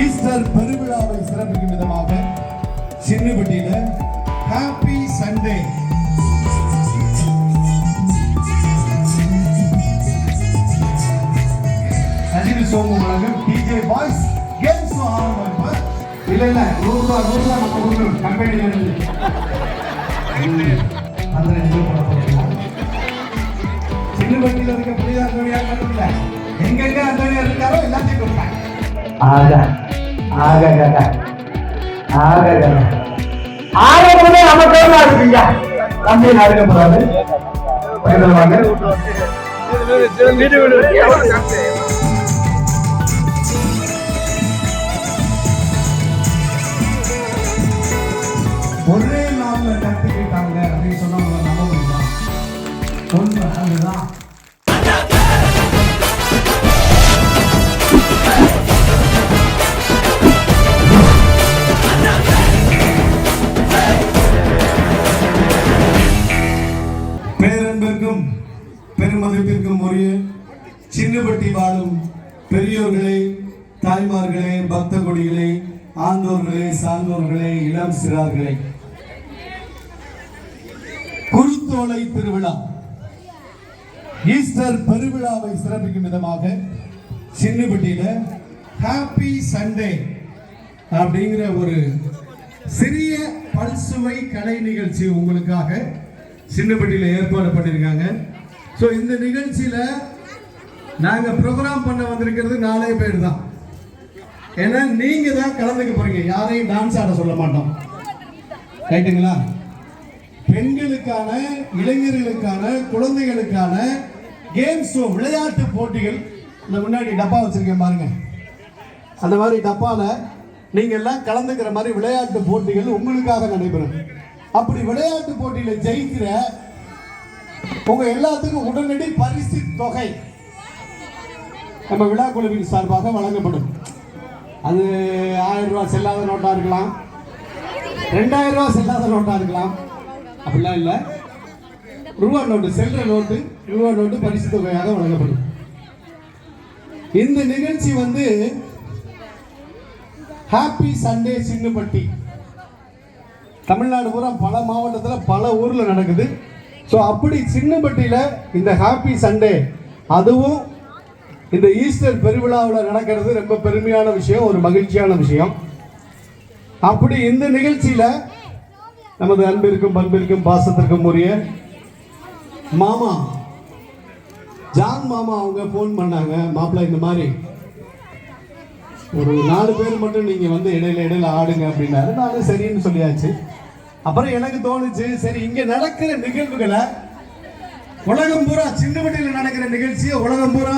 Easter பெருவிழாவை சிறப்பிக்கும் விதமாக சின்னப்பட்டியில ஹாப்பி சண்டே ரஜினி சோமு வழங்கும் டிஜே பாய்ஸ் கேம்ஸ் ஆரம்பம் இல்ல இல்ல நூறுபா நூறுபா நம்ம கொடுக்கணும். கம்பெனில இருந்து. அந்த ரெண்டு பேரும் போட போறீங்களா? சின்னப்பட்டியில இருக்க புனித அந்தோனியார் மட்டும் இல்ல எங்கெங்க அந்தோனியார் இருக்காரோ எல்லாத்தையும் கொடுப்பாங்க. ஆக ஆக ஆக கக நமக்கு இருக்குங்க தம்பி நடக்கப்படாது ஒரே நாள்ல கத்துக்கிட்டாங்க அப்படின்னு சொன்னா நம்ப முடியுமா? ஒன்று அதுதான் பெருமதிப்பிற்கும் உரிய சின்னப்பட்டி வாழும் பெரியோர்களே தாய்மார்களே பக்த கொடிகளே ஆண்டோர்களே சான்றோர்களே இளம் சிறார்களே. குருத்தோலை திருவிழா. ஈஸ்டர் பெருவிழாவை சிறப்பிக்கும் விதமாக சின்னப்பட்டியில ஹாப்பி சண்டே அப்படிங்கிற ஒரு சிறிய பல்சுவை கலை நிகழ்ச்சி உங்களுக்காக சின்னப்பட்டியில ஏற்பாடு பண்ணியிருக்காங்க. ஸோ இந்த நிகழ்ச்சியில் நாங்கள் ப்ரோக்ராம் பண்ண வந்திருக்கிறது நாலே பேர் தான் ஏன்னா நீங்கள் தான் கலந்துக்க போறீங்க. யாரையும் டான்ஸ் ஆட சொல்ல மாட்டோம். ரைட்டுங்களா பெண்களுக்கான இளைஞர்களுக்கான குழந்தைகளுக்கான கேம் ஷோ விளையாட்டு போட்டிகள் இந்த முன்னாடி டப்பா வச்சுருக்கேன் பாருங்க. அந்த மாதிரி டப்பாவில் நீங்கள் எல்லாம் கலந்துக்கிற மாதிரி விளையாட்டு போட்டிகள் உங்களுக்காக நடைபெறும். அப்படி விளையாட்டு போட்டியில் ஜெயிக்கிற உங்க எல்லாத்துக்கும் உடனடி பரிசு தொகை. நம்ம விழா குழுவின் சார்பாக வழங்கப்படும். அது ஆயிரம் ரூபா செல்லாத நோட்டா இருக்கலாம். ரெண்டாயிரம் ரூபா செல்லாத நோட்டா இருக்கலாம். அப்படிலாம் இல்லை. ரூபா நோட்டு செல்ற நோட்டு ரூபா நோட்டு பரிசு தொகையாக வழங்கப்படும். இந்த நிகழ்ச்சி வந்து ஹாப்பி சண்டே சின்னுப்பட்டி. தமிழ்நாடு பூரா பல மாவட்டத்தில் பல ஊரில் நடக்குது. ஸோ அப்படி சின்னப்பட்டியில் இந்த ஹாப்பி சண்டே அதுவும் இந்த ஈஸ்டர் பெருவிழாவில் நடக்கிறது ரொம்ப பெருமையான விஷயம் ஒரு மகிழ்ச்சியான விஷயம். அப்படி இந்த நிகழ்ச்சியில் நமது அன்பிற்கும் பண்பிற்கும் பாசத்திற்கும் உரிய மாமா ஜான் மாமா அவங்க ஃபோன் பண்ணாங்க. மாப்பிள்ள இந்த மாதிரி ஒரு நாலு பேர் மட்டும் நீங்க வந்து இடையில இடையில ஆடுங்க அப்படின்னாரு. நானும் சரின்னு சொல்லியாச்சு. அப்புறம் எனக்கு தோணுச்சு சரி இங்க நடக்கிற நிகழ்வுகளை உலகம் பூரா சின்னவட்டியில் நடக்கிற நிகழ்ச்சியை உலகம் பூரா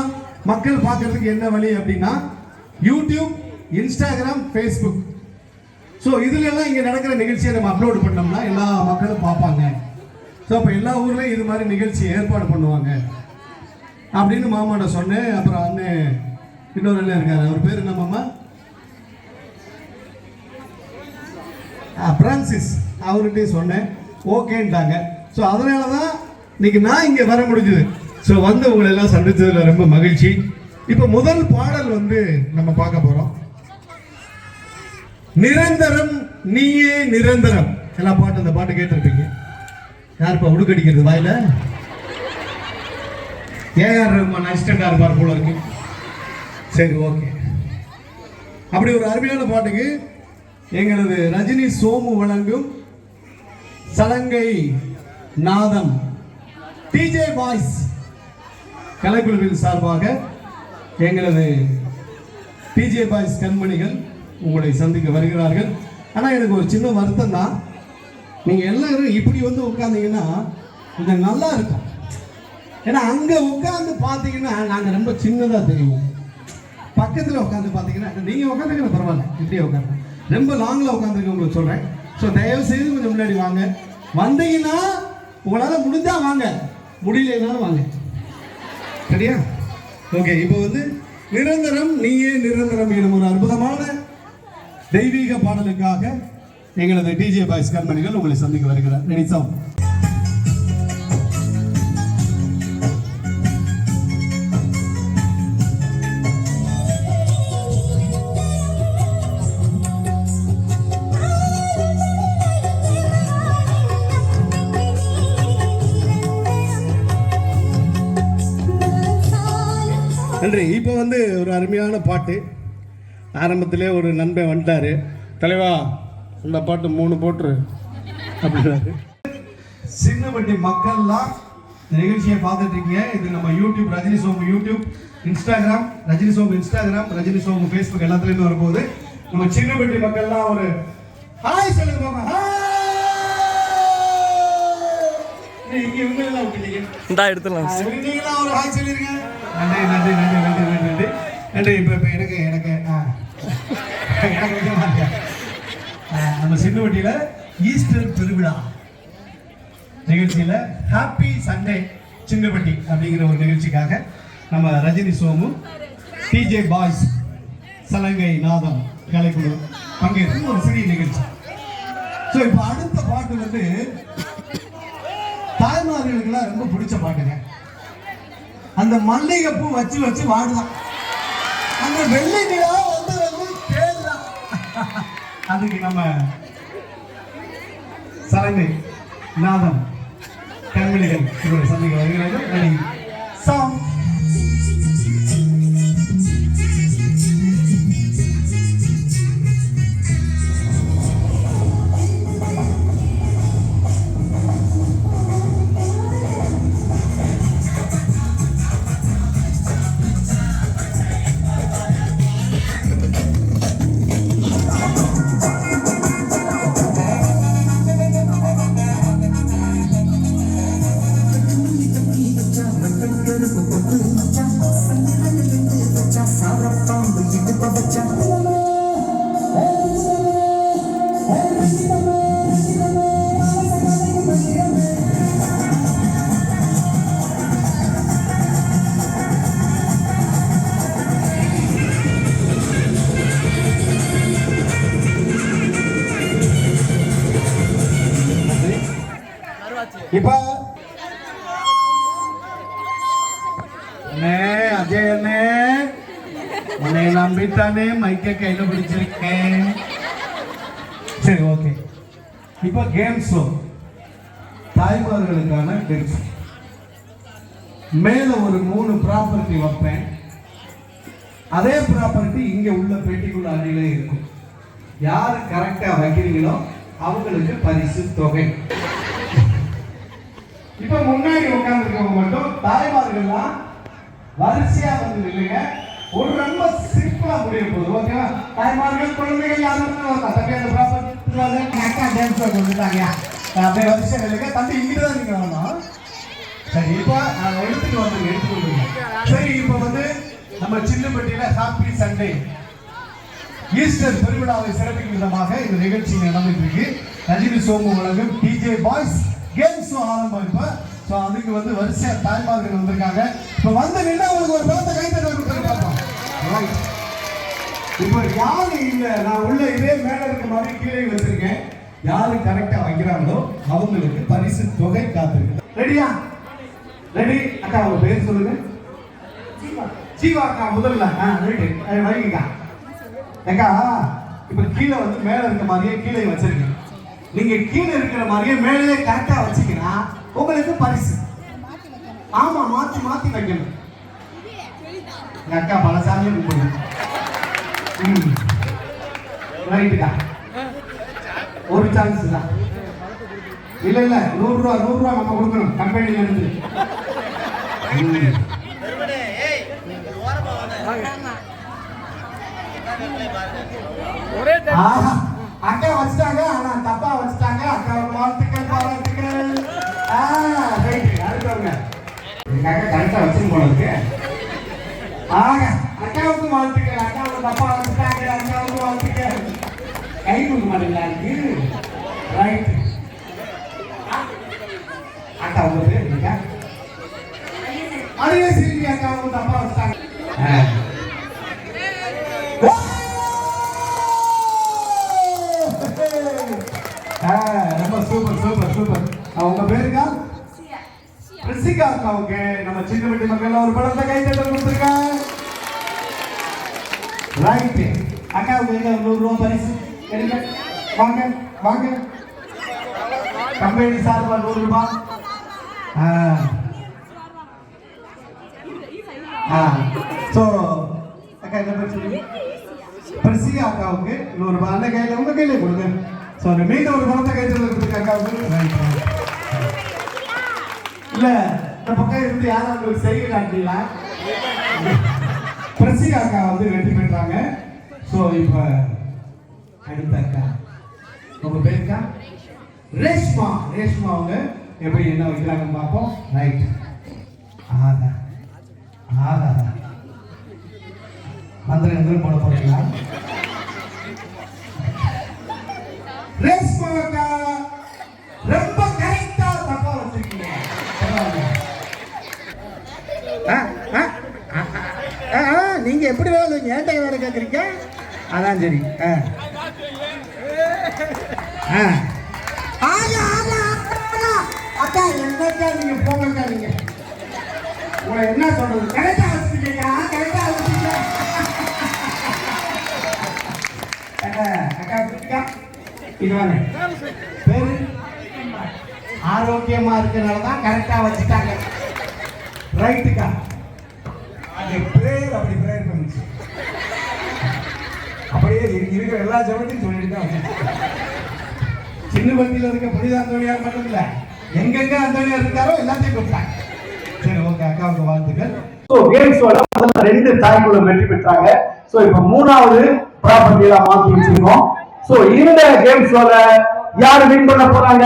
மக்கள் பார்க்கறதுக்கு என்ன வழி அப்படின்னா யூடியூப் இன்ஸ்டாகிராம் ஃபேஸ்புக் ஸோ இதுல எல்லாம் இங்க நடக்கிற நிகழ்ச்சியை நம்ம அப்லோட் பண்ணோம்னா எல்லா மக்களும் பார்ப்பாங்க. ஸோ அப்போ எல்லா ஊர்லேயும் இது மாதிரி நிகழ்ச்சி ஏற்பாடு பண்ணுவாங்க. அப்படின்னு மாமாட்ட சொன்னேன். அப்புறம் அண்ணன் இன்னொரு அண்ணன் இருக்காரு. அவர் பேர் என்ன மாமா? பிரான்சிஸ் அவர்கிட்டயும் சொன்னேன். ஓகேன்ட்டாங்க. ஸோ அதனால தான் இன்னைக்கு நான் இங்கே வர முடிஞ்சது. ஸோ வந்து உங்களை எல்லாம் சந்தித்ததில் ரொம்ப மகிழ்ச்சி. இப்போ முதல் பாடல் வந்து நம்ம பார்க்க போகிறோம் நிரந்தரம் நீயே நிரந்தரம். எல்லா பாட்டு அந்த பாட்டு கேட்டிருப்பீங்க. யாருப்பா உடுக்கடிக்கிறது வாயில? ஏஆர் ரஹ்மான் அசிஸ்டண்டாக இருப்பார் போல இருக்கு. சரி ஓகே. அப்படி ஒரு அருமையான பாட்டுக்கு எங்களது ரஜினி சோமு வழங்கும் சலங்கை நாதம் டிஜே பாய்ஸ் கலைக்குழுவின் சார்பாக எங்களது டிஜே பாய்ஸ் கண்மணிகள் உங்களை சந்திக்க வருகிறார்கள். ஆனால் எனக்கு ஒரு சின்ன வருத்தம் தான் நீங்கள் எல்லாரும் இப்படி வந்து உட்காந்தீங்கன்னா கொஞ்சம் நல்லா இருக்கும். ஏன்னா அங்கே உட்காந்து பார்த்தீங்கன்னா நாங்கள் ரொம்ப சின்னதாக தெரியும் பக்கத்தில் உட்காந்து பார்த்தீங்கன்னா நீங்கள் உட்காந்துக்கிற பரவாயில்ல இப்படியே உட்காந்து ரொம்ப லாங்கில் உட்காந்துருக்க உங்களுக்கு சொல்கிறேன் ஸோ தயவு செய்து கொஞ்சம் முன்னாடி வாங்க. வந்தீங்கன்னா உங்களால் முடிஞ்சா வாங்க. முடியலனாலும் வாங்க. சரியா ஓகே இப்போ வந்து நிரந்தரம் நீயே நிரந்தரம் எனும் ஒரு அற்புதமான தெய்வீக பாடலுக்காக எங்களது டிஜே பாய்ஸ் கண்மணிகள் உங்களை சந்திக்க வருகிறார். நினைச்சோம். நன்றி. இப்போ வந்து ஒரு அருமையான பாட்டு. ஆரம்பத்திலே ஒரு நண்பன் வந்துட்டாரு. தலைவா இந்த பாட்டு மூணு போட்டுரு. அப்படின்னாரு. சின்னப்பட்டி மக்கள்லாம் இந்த நிகழ்ச்சியை பார்த்துட்டு இருக்கீங்க. இது நம்ம YouTube Rajini Somu YouTube Instagram Rajini Somu Instagram Rajini Somu Facebook எல்லாத்துலேயுமே வரும்போது நம்ம சின்னப்பட்டி மக்கள்லாம் ஒரு ஹாய் சொல்லுங்க பாப்பா. ஹாய்! இங்க இவங்க எல்லாம் விட்டுட்டீங்க. இந்தா எடுத்துடலாம். நீங்களாம் ஒரு ஹாய் சொல்லிருங்க. நன்றி நன்றி நன்றி நன்றி நன்றி நன்றி. நன்றி இப்போ இப்போ எனக்கு எனக்கு ஆ. எனக்கு வைக்க மாட்டேன் நம்ம சின்னவட்டியில் ஈஸ்டர் திருவிழா நிகழ்ச்சியில் ஹாப்பி சண்டே சின்னப்பட்டி அப்படிங்கிற ஒரு நிகழ்ச்சிக்காக நம்ம ரஜினி சோமு டிஜே பாய்ஸ் சலங்கை நாதம் கலைக்குழு பங்கேற்கும் ஒரு சிறிய நிகழ்ச்சி. ஸோ இப்போ அடுத்த பாட்டு வந்து தாய்மார்களுக்கெல்லாம் ரொம்ப பிடிச்ச பாட்டுங்க. அந்த மல்லிகைப்பூ வச்சு வச்சு வாடுதான் அந்த வெள்ளை நிலா வந்து வந்து அதுக்கு நம்ம சலங்கை நாதம் தமிழிகள் இவருடைய சந்தைகள் வருகிறார்கள் சாங் அண்ணே அஜய் அண்ணே உன்னை நம்பித்தானே மைக்க கையில பிடிச்சிருக்கேன் சரி ஓகே இப்போ கேம்ஸ் தாய்மார்களுக்கான கேம்ஸ் மேல ஒரு மூணு ப்ராப்பர்ட்டி வைப்பேன் அதே ப்ராப்பர்ட்டி இங்க உள்ள பெட்டிக்குள்ள அடியிலே இருக்கும் யார் கரெக்டா வைக்கிறீங்களோ அவங்களுக்கு பரிசு தொகை இப்ப முன்னாடி உட்கார்ந்துருக்கவங்க மட்டும் தாய்மார்கள்லாம் வரிசையா வந்து நில்லுங்க. ஒரு ரொம்ப சிம்பிளா முடிய போகுது ஓகேவா தாய்மார்கள் குழந்தைகள் யாரும் தம்பி அந்த ப்ராப்பர்ட்டி அக்கா டான்ஸ் வந்துட்டாங்க அப்படியே வரிசையா நில்லுங்க தம்பி இங்கிட்டு தான் நீங்க வரணும். சரி இப்போ எடுத்துட்டு வந்து எடுத்துட்டு சரி இப்போ வந்து நம்ம சின்னப்பட்டியில ஹாப்பி சண்டே ஈஸ்டர் திருவிழாவை சிறப்பிக்கும் விதமாக இந்த நிகழ்ச்சி நடந்துட்டு இருக்கு. ரஜினி சோமு வழங்கும் டிஜே பாய்ஸ் கேம்ஸ் ஆரம்பம். இப்ப ஸோ அதுக்கு வந்து வரிசையா தாய்மார்கள் வந்திருக்காங்க. இப்போ வந்து நின்று உங்களுக்கு ஒரு பலத்தை கைத்தட்ட கொடுத்துருங்க பார்ப்போம். இப்போ யாரு இல்ல. நான் உள்ள இதே மேல இருக்க மாதிரி கீழே வச்சிருக்கேன். யாரு கரெக்டா வைக்கிறாங்களோ அவங்களுக்கு பரிசு தொகை காத்திருக்கு. ரெடியா ரெடி அக்கா உங்க பேர் சொல்லுங்க. ஜீவா. அக்கா முதல்ல. ஆ ரைட்டு வைங்கக்கா. ஏக்கா இப்ப கீழே வந்து மேல இருக்க மாதிரியே கீழே வச்சிருக்கீங்க நீங்க கீழே இருக்கிற மாதிரியே மேலே கரெக்டா வச்சீங்கன்னா உங்களுக்கு பரிசு. ஆமா மாத்தி மாத்தி வைக்கணும். எங்க அக்கா பலசாமியே ரைட்டுக்கா ஒரு சான்ஸ் தான். இல்ல இல்ல நூறு ரூபா நூறு ரூபா நம்ம கொடுக்கணும். கம்பெனில இருந்து. ஒரே ஆஹா, அக்கா வச்சுட்டாங்க ஆனா தப்பா வச்சுட்டாங்க. அக்கா வாழ்த்துக்கள் பாராட்டுக்கள். ஆ அடுத்தவங்க எங்க அக்கா கரெக்டா வச்சுன்னு போல இருக்கு ஆக அக்காவுக்கு வாழ்த்துக்கள். அக்காவுக்கு தப்பா வச்சுட்டாங்க அக்காவுக்கு வாழ்த்துக்கள். கை கொடுக்க மாட்டீங்களா இருக்கு ரைட் அக்கா உங்க பேர் சிறுமி வச்சுட்டாங்க ஆ. ஆ, ரொம்ப சூப்பர் சூப்பர் சூப்பர் அவங்க பேருக்கா ரிஷிகா அக்காவுக்கு நம்ம சின்ன வீட்டு மக்கள் ஒரு படத்தை கை தட்ட கொடுத்துருக்காங்க. ரைட் அக்காவுக்கு எங்க நூறு ரூபா பரிசு. எடுங்க. வாங்க வாங்க. கம்பெனி சார்பா நூறு ரூபாய் ஸோ அக்கா என்ன பேர் பிரசியா அக்காவுக்கு இன்னொரு பா- அந்த கையில் உங்க கையில கொடுங்க. ஸோ மீண்டும் ஒரு பணத்தை கைத்தல் கொடுத்துருக்க அக்காவுக்கு. Right, இல்ல. இந்த பக்கம் இருந்து யாரும் உங்களுக்கு செய்ய காட்டீங்களா பிரசியா அக்கா வந்து வெற்றி பெற்றாங்க. ஸோ இப்போ அடுத்த அக்கா. உங்க பேருக்கா ரேஷ்மா. ரேஷ்மா அவங்க எப்படி என்ன வைக்கிறாங்கன்னு பார்ப்போம். ரைட் ஆதா. ஆதா மந்திரம் எந்திரம் போட போறீங்களா? நீங்க எப்படி வேலை ஏன்ட்ட வேலை கேட்குறீங்க அதான் சரி. ஆ. ஆ. ஆயா, ஆயா. அக்கா எங்கக்கா நீங்க போங்கக்கா நீங்க உங்களை என்ன சொல்றது? கரெக்டா வச்சுட்டீங்க கரெக்டா வச்சுட்டீங்க அக்கா அக்கா அக்கா. இது வாங்க. பேரு? ஆரோக்கியமா இருக்கனால தான் கரெக்டா வச்சுட்டாங்க. ரைட்டுக்கா அது பிரேயர் அப்படி பிரேயர் பண்ணுச்சு அப்படியே இரு- இருக்கிற எல்லா ஜபத்தையும் சொல்லிட்டு தான் சின்ன பந்தியில் இருக்க புனித அந்தோனியார் மட்டும் இல்ல எங்கெங்க அந்தோனியார் இருக்காரோ எல்லாத்தையும் கூப்பிட்டாங்க. சரி ஓகே அக்காவுக்கு வாழ்த்துக்கள். ஸோ கேம்ஸோட முதல்ல ரெண்டு தாய்க்குள்ள வெற்றி பெற்றாங்க. ஸோ இப்போ மூணாவது ப்ராப்பர்ட்டியெல்லாம் மாற்றி வச்சிருக்கோம். ஸோ இந்த கேம்ஸோட யார் வின் பண்ண போறாங்க?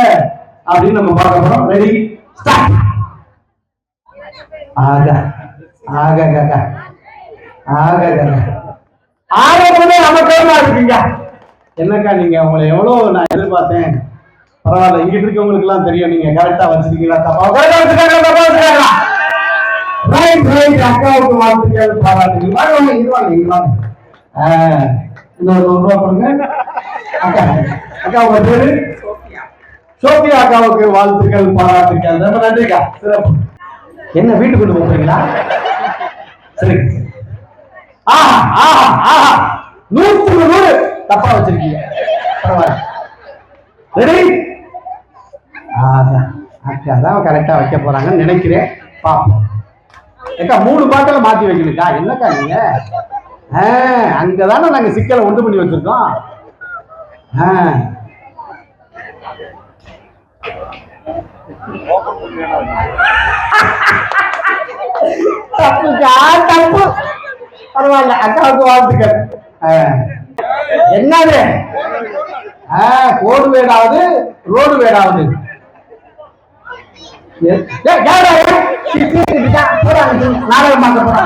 அப்படின்னு நம்ம பார்க்க போறோம். ரெடி ஸ்டார்ட் ஆக ஆக கக ஆக. ஆரம்பமே நமக்காக இருக்கீங்க. என்னக்கா நீங்க உங்களை எவ்வளவு நான் எதிர்பார்த்தேன். பரவாயில்ல இங்கிட்டு இருக்கவங்களுக்கு எல்லாம் தெரியும். நீங்க கரெக்டா வச்சிருக்கீங்களா? தப்பா அக்காவுக்கு வாழ்த்துக்கள் பாராட்டுகள். வாங்க வாங்க இங்க வாங்க இங்க வாங்க. ஆ, இன்னொரு நூறு ரூபா கொடுங்க. அக்கா அக்கா உங்க பேரு? சோபியா அக்காவுக்கு வாழ்த்துக்கள் பாராட்டுக்கள். ரொம்ப நன்றிக்கா. சிறப்பு. என்ன வீட்டுக்கு கொண்டு போறீங்களா சரி. ஆஹா ஆஹா ஆஹா. நூற்றுக்கு நூறு தப்பா வச்சிருக்கீங்க. பரவாயில்ல. ரெடி அக்கா தான் கரெக்டா வைக்க போறாங்கன்னு நினைக்கிறேன். பாப்போம் ஏக்கா மூணு பாட்டில் மாத்தி வைக்கணுக்கா என்னக்கா நீங்க? ஆ, அங்கதானே நாங்க சிக்கலை உண்டு பண்ணி வச்சிருக்கோம். தப்புக்கா தப்பு. பரவாயில்ல அக்காவுக்கு வாழ்த்துக்கள். என்னது? ஆ, கோடு வேடாவது ரோடு வேடாவது. நாடகம் பார்க்க போடா.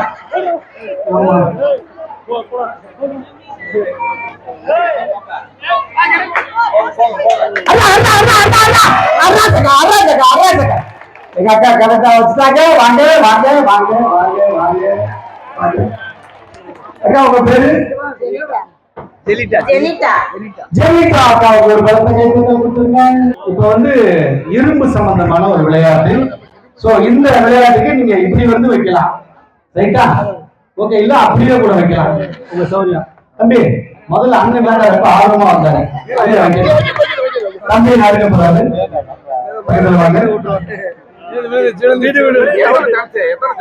எங்க அக்கா கரெக்டா வச்சுட்டாங்க. வாங்க வாங்க வாங்க வாங்க வாங்க வாங்க. அக்கா உங்க பேரு? அக்காவுக்கு ஒரு பலத்தை கைத்தட்டல் கொடுத்துருங்க இப்போ வந்து இரும்பு சம்பந்தமான ஒரு விளையாட்டு சோ இந்த விளையாட்டுக்கு நீங்க இப்படி வந்து வைக்கலாம். ரைட்டா? ஓகே இல்ல அப்படியே கூட வைக்கலாம். உங்க சௌரியம் தம்பி முதல்ல அண்ணன் மேல ரொம்ப ஆர்வமா வந்தாரு. தம்பி நடுக்க போறாரு. வாங்க.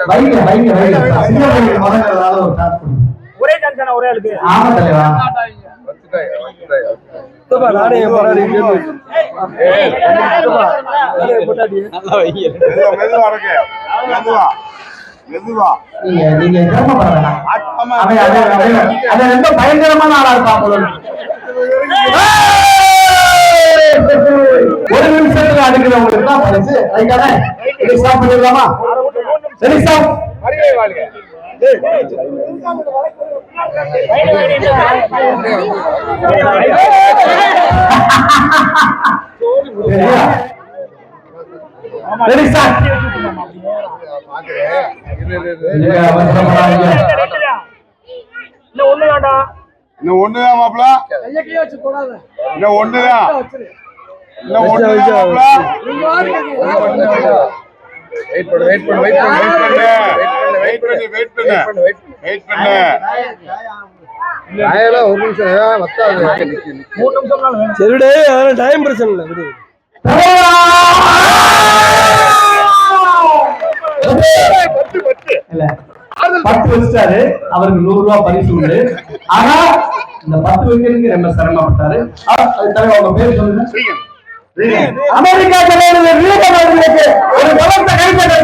வைங்க வைங்க சின்ன ஒரு டாஸ்க் கொடுங்க. ஒரே டான்ஸ் ஒரே ஆளுக்கு? ஆமா தலைவா. மெதுவா மெதுவா இருக்கு மெதுவா. மெதுவா. நீங்க நீங்க சிரமப்பட வேணாம் அவன் அவன் அவன் அவன் ரொம்ப பயங்கரமான ஆளா இருப்பான் போல! ஒரு நிமிஷத்துல அடிக்கிறவங்களுக்கு தான் பரிசு ரைட்டானே ரெடி ஸ்டாப் பண்ணிடலாமா? அவசரப்படாதீங்க இன்னும் ஒண்ணு வேண்டாம் இன்னும் ஒண்ணுதான் மாப்பிள? இன்னும் ஒண்ணுதான் இன்னும் ஒண்ணுதான் மாப்பிள? வெயிட் பண்ணு வெயிட் பண்ணு வெயிட் பண்ணு வெயிட் பண்ணு வெயிட் பண்ணு வெயிட் பண்ணு மூணு நிமிஷம் நாள் வேணும். சரிடே அதெல்லாம் டைம் பிரச்சனை இல்லை விடு. இல்ல. பத்து வச்சிட்டாரு அவருக்கு நூறு ரூபாய் பரிசு உண்டு. ஆனா இந்த பத்து வைக்கிறதுக்கு ரொம்ப சிரமப்பட்டாரு. உங்க பேர் சொல்லுங்க. அமெரிக்கா தலைவர் ரீகன் அவர்களுக்கு ஒரு பலத்த கைப்பற்ற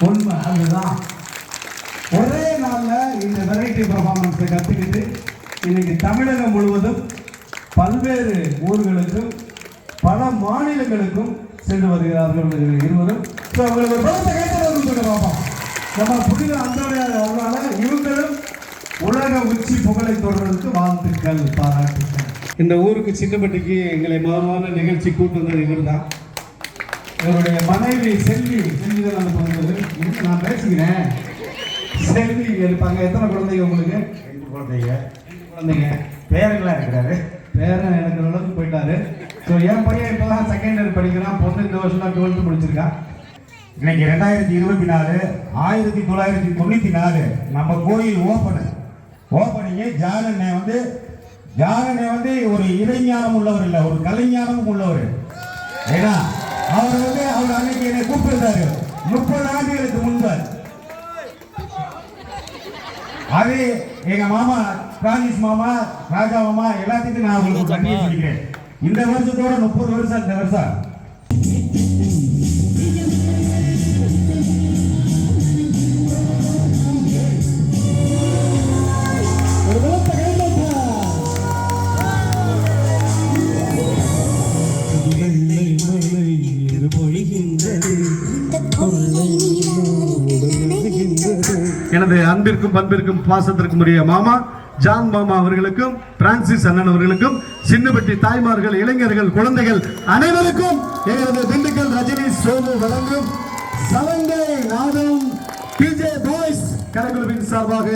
உண்மை அதுதான். ஒரே நாளில் இந்த வெரைட்டி பர்ஃபார்மன்ஸை கற்றுக்கிட்டு இன்னைக்கு தமிழகம் முழுவதும் பல்வேறு ஊர்களுக்கும் பல மாநிலங்களுக்கும் சென்று வருகிறார்கள் இருவரும். ஸோ அவங்களுக்கு ஒரு பார்ப்போம் நம்ம புனித அந்தோடையார் இவங்களும் உலக உச்சி புகழை தொடர்றதுக்கு வாழ்த்துக்கள் பாராட்டுக்கள். இந்த ஊருக்கு சின்னப்பட்டிக்கு எங்களை மகமான நிகழ்ச்சி கூட்டு வந்தது இவர் தான் இவருடைய மனைவி செல்வி செல்வி தான் வந்தது இருங்க, நான் பேசுகிறேன்? செல்வி இருப்பாங்க எத்தனை குழந்தைங்க உங்களுக்கு? ரெண்டு குழந்தைங்க. குழந்தைங்க. பேருங்களா இருக்கிறாரு. பேரன் எனக்கு அளவுக்கு போயிட்டாரு. ஸோ என் பையன் இப்போ தான் செகண்ட் இயர் படிக்கிறான். பொண்ணு இந்த வருஷம் தான் டுவெல்த்து முடிச்சிருக்கான் இன்னைக்கு ரெண்டாயிரத்தி இருபத்தி நாலு ஆயிரத்தி தொள்ளாயிரத்தி தொண்ணூத்தி நாலு. நம்ம கோயில் ஓப்பனு. ஓப்பனிங்கு ஜானண்ணே வந்து ஜானண்ணே வந்து ஒரு இறைஞானம் உள்ளவர் இல்லை ஒரு கலைஞானமும் உள்ளவர். ஏன்னா அவர் வந்து அவர் அன்னைக்கு என்னை கூப்பிட்டுருந்தாரு. முப்பது ஆண்டுகளுக்கு முன்பு. அது எங்க மாமா ராஜேஷ் மாமா ராஜா மாமா எல்லாத்துக்கும் நான் உங்களுக்கு நன்றி சொல்லிக்கிறேன் இந்த வருஷத்தோட முப்பது வருஷம் இந்த வருஷம். அன்பிற்கும் பண்பிற்கும் பாசத்திற்கும் உரிய மாமா ஜான் மாமா அவர்களுக்கும் பிரான்சிஸ் அண்ணன் அவர்களுக்கும் சின்னப்பட்டி தாய்மார்கள் இளைஞர்கள் குழந்தைகள் அனைவருக்கும் எனது திண்டுக்கல் ரஜினி சோமு வழங்கும் சலங்கை நாதம் பிஜே பாய்ஸ் கரகுழுவின் சார்பாக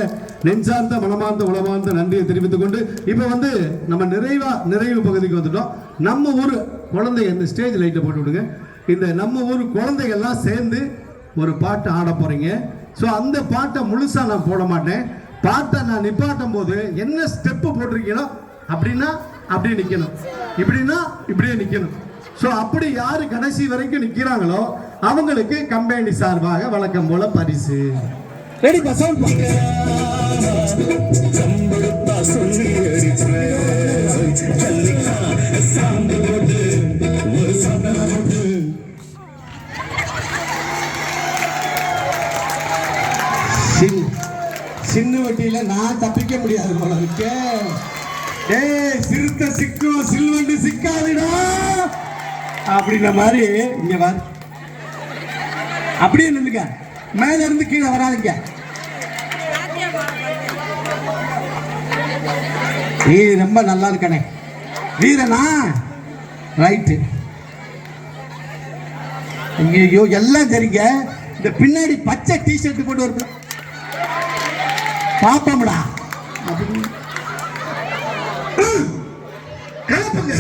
நெஞ்சார்ந்த மனமார்ந்த உளமார்ந்த நன்றியை தெரிவித்துக் கொண்டு இப்போ வந்து நம்ம நிறைவா நிறைவு பகுதிக்கு வந்துட்டோம். நம்ம ஊர் குழந்தை இந்த ஸ்டேஜ் லைட்டை போட்டு விடுங்க. இந்த நம்ம ஊர் குழந்தைகள்லாம் சேர்ந்து ஒரு பாட்டு ஆட போறீங்க. ஸோ அந்த பாட்டை முழுசா நான் போட மாட்டேன். பாட்டை நான் நிப்பாட்டும் போது என்ன ஸ்டெப்பு போட்டிருக்கீங்களோ அப்படின்னா அப்படியே நிற்கணும் இப்படின்னா இப்படியே நிற்கணும் ஸோ அப்படி யாரு கடைசி வரைக்கும் நிற்கிறாங்களோ அவங்களுக்கு கம்பெனி சார்பாக வழக்கம் போல பரிசு. ரெடி சவுண்ட் சின்ன வட்டியில நான் தப்பிக்க முடியாது போல இருக்கே. டேய் சிக்கும் சில்வண்டு சிக்காதுடா. அப்படின்ற மாதிரி இங்க பாரு அப்படியே நின்னுங்க மேல இருந்து கீழே வராதீங்க. நீ ரொம்ப நல்லா இருக்கனே. வீரனா? ரைட்டு ஐயோ எல்லாம் சரிங்க. இந்த பின்னாடி பச்சை டிஷர்ட் போட்டு ஒரு பாப்போம்டா அப்படி. கிளப்புங்க.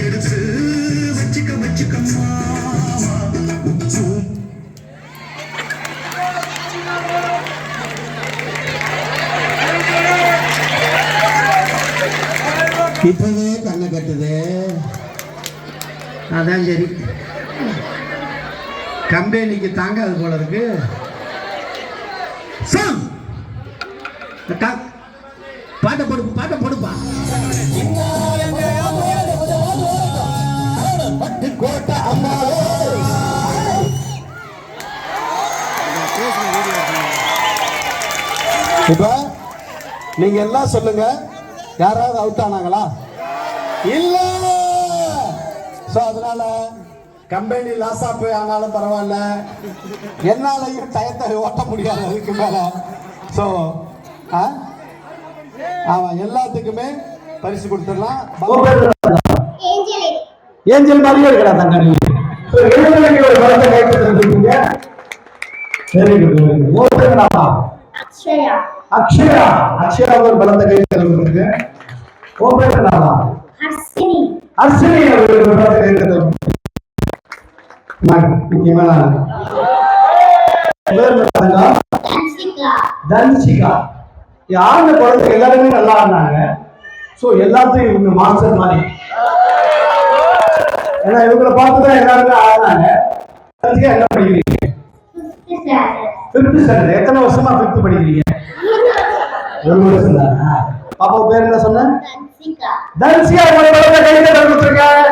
எடுத்து வச்சுக்க வச்சுக்கம்மா. இப்பவே கண்ணை கட்டுது அதான் சரி கம்பெனிக்கு தாங்காது போல இருக்கு சாம் பாட்டை போடு பாட்டை போடுப்பா. இப்ப நீங்க எல்லாம் சொல்லுங்க. யாராவது அவுட் ஆனாங்களா? இல்ல! ஸோ அதனால கம்பெனி லாஸ் போய் ஆனாலும் பரவாயில்ல. என்னாலையும் டயத்தை ஓட்ட முடியாது அதுக்கு மேல. சோ ஆமா எல்லாத்துக்குமே பரிசு கொடுத்துடலாம்? ஏஞ்சல் மாதிரியே இருக்கடா தங்க நீ So, ஏஞ்சலுக்கு ஒரு பலத்தை கைட்டு தந்துருக்கீங்க வெரி குட் வெரி குட் உன் பேர் என்னப்பா அக்ஷயா. அக்ஷயா ஒரு பலத்தை கைட்டு தந்துருக்கு ஒரு பலத்தை முக்கியமான தங்கம்? தன்சிகா. தன்சிகா. யாருங்க குழந்தை எல்லாருமே நல்லா ஆடினாங்க ஸோ எல்லாத்தையும் இவங்க மாஸ்டர் மாதிரி. ஏன்னா இவங்களை பார்த்து தான் எல்லாருமே தன்சிகா என்ன படிக்கிறீங்க? ஃபிஃப்த் ஸ்டாண்டர்ட் எத்தனை வருஷமா ஃபிஃப்த் படிக்கிறீங்க? ஒரு வருஷம் தானா? பாப்பா பேர் என்ன சொன்ன? தன்சிகா. தன்சிகா உங்களை குழந்தை கையில் கொடுத்துருக்காங்க.